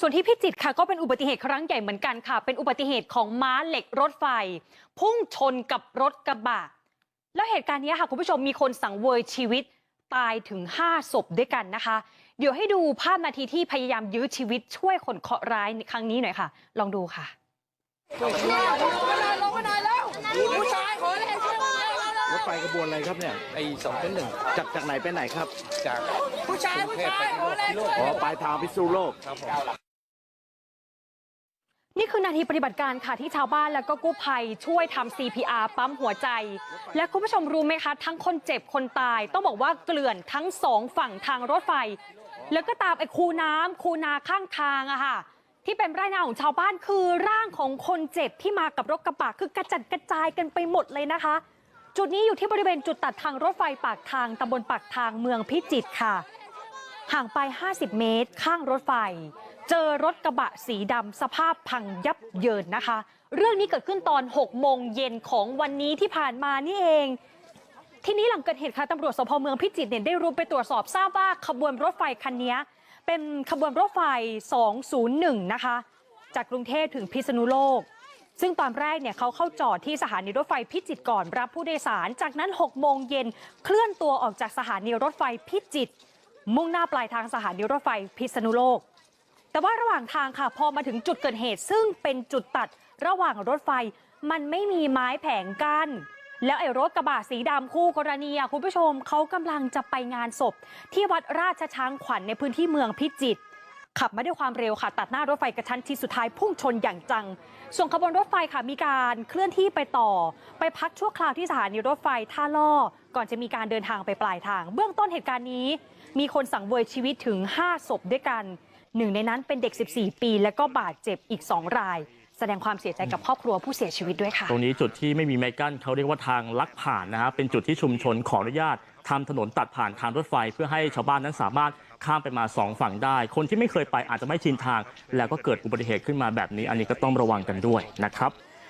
ส่วนที่พิจิตรค่ะก็เป็นอุบัติเหตุครั้งใหญ่เหมือนกันค่ะ เป็นอุบัติเหตุของม้าเหล็กรถไฟ พุ่งชนกับรถกระบะ แล้วเหตุการณ์นี้ค่ะคุณผู้ชมมีคนสังเวยชีวิตตายถึง 5 ศพด้วยกันนะคะ เดี๋ยวให้ดูภาพนาทีที่พยายามยื้อชีวิตช่วยคนเคราะห์ร้ายในครั้งนี้หน่อยค่ะ ลองดูค่ะลงมาหน่อยลงมาหน่อยแล้วผู้ชายขอแรงช่วยหน่อยรถไฟขบวนอะไรครับเนี่ยไอ้สองเป็นหนึ่งจากจากไหนไปไหนครับ จากผู้ชายผู้ชายขอแรงช่วยอ๋อปลายทางพิษณุโลกครับผม นี่คือนาทีปฏิบัติการค่ะที่ชาวบ้านแล้วก็กู้ภัยช่วยทำ CPR ปั๊มหัวใจ และคุณผู้ชมรู้ไหมคะ ทั้งคนเจ็บคนตาย ต้องบอกว่าเกลื่อนทั้งสองฝั่งทางรถไฟ แล้วก็ตามไอ้คูน้ำคูนาข้างทางอะค่ะ ที่เป็นไร่นาของชาวบ้านคือร่างของคนเจ็บที่มากับรถกระบะคือกระจัดกระจายกันไปหมดเลยนะคะ จุดนี้อยู่ที่บริเวณจุดตัดทางรถไฟปากทางตำบลปากทางเมืองพิจิตรค่ะ ห่างไป 50 เมตร ข้างรถไฟ เจอรถกระบะสีดำสภาพพังยับเยินนะคะ เรื่องนี้เกิดขึ้นตอน 6 โมงเย็นของวันนี้ที่ผ่านมานี่เอง ทีนี้หลังเกิดเหตุค่ะตำรวจสพเมืองพิจิตรเนี่ยได้รุมไปตรวจสอบทราบว่าขบวนรถไฟคันนี้เป็นขบวนรถไฟ 201 นะคะ จากกรุงเทพถึงพิษณุโลก ซึ่งตอนแรกเนี่ยเขาเข้าจอดที่สถานีรถไฟพิจิตรก่อนรับผู้โดยสาร จากนั้น 6 โมงเย็นเคลื่อนตัวออกจากสถานีรถไฟพิจิตร มุ่งหน้าปลายทางสถานีรถไฟพิษณุโลก แต่ว่าระหว่างทางค่ะพอมาถึงจุดเกิดเหตุ ซึ่งเป็นจุดตัดระหว่างรถไฟ มันไม่มีไม้แผงกัน้นแล้วไอ้รถกระบะสีดำคู่กรณีอะคุณผู้ชมเขากำลังจะไปงานศพ ที่วัดราชช้างขวัญในพื้นที่เมืองพิจิตร ขับมาด้วยความเร็วค่ะ ตัดหน้ารถไฟกระชั้นชิดสุดท้ายพุ่งชนอย่างจัง ส่วนขบวนรถไฟค่ะมีการเคลื่อนที่ไปต่อ ไปพักชั่วคราวที่สถานีรถไฟท่าล่อ ก่อนจะมีการเดินทางไปปลายทาง เบื้องต้นเหตุการณ์นี้ มีคนสังเวยชีวิตถึง 5 ศพด้วยกันหนึ่งในนั้นเป็นเด็ก 14 ปี และก็บาดเจ็บอีก 2 ราย แสดงความเสียใจกับครอบครัวผู้เสียชีวิตด้วยค่ะ ตรงนี้จุดที่ไม่มีไม้กั้นเขาเรียกว่าทางลักผ่านนะฮะเป็นจุดที่ชุมชนขออนุญาต ทำถนนตัดผ่านทางรถไฟเพื่อให้ชาวบ้านนั้นสามารถข้ามไปมาสองฝั่งได้คนที่ไม่เคยไปอาจจะไม่ชินทางแล้วก็เกิดอุบัติเหตุขึ้นมาแบบนี้อันนี้ก็ต้องระวังกันด้วยนะครับ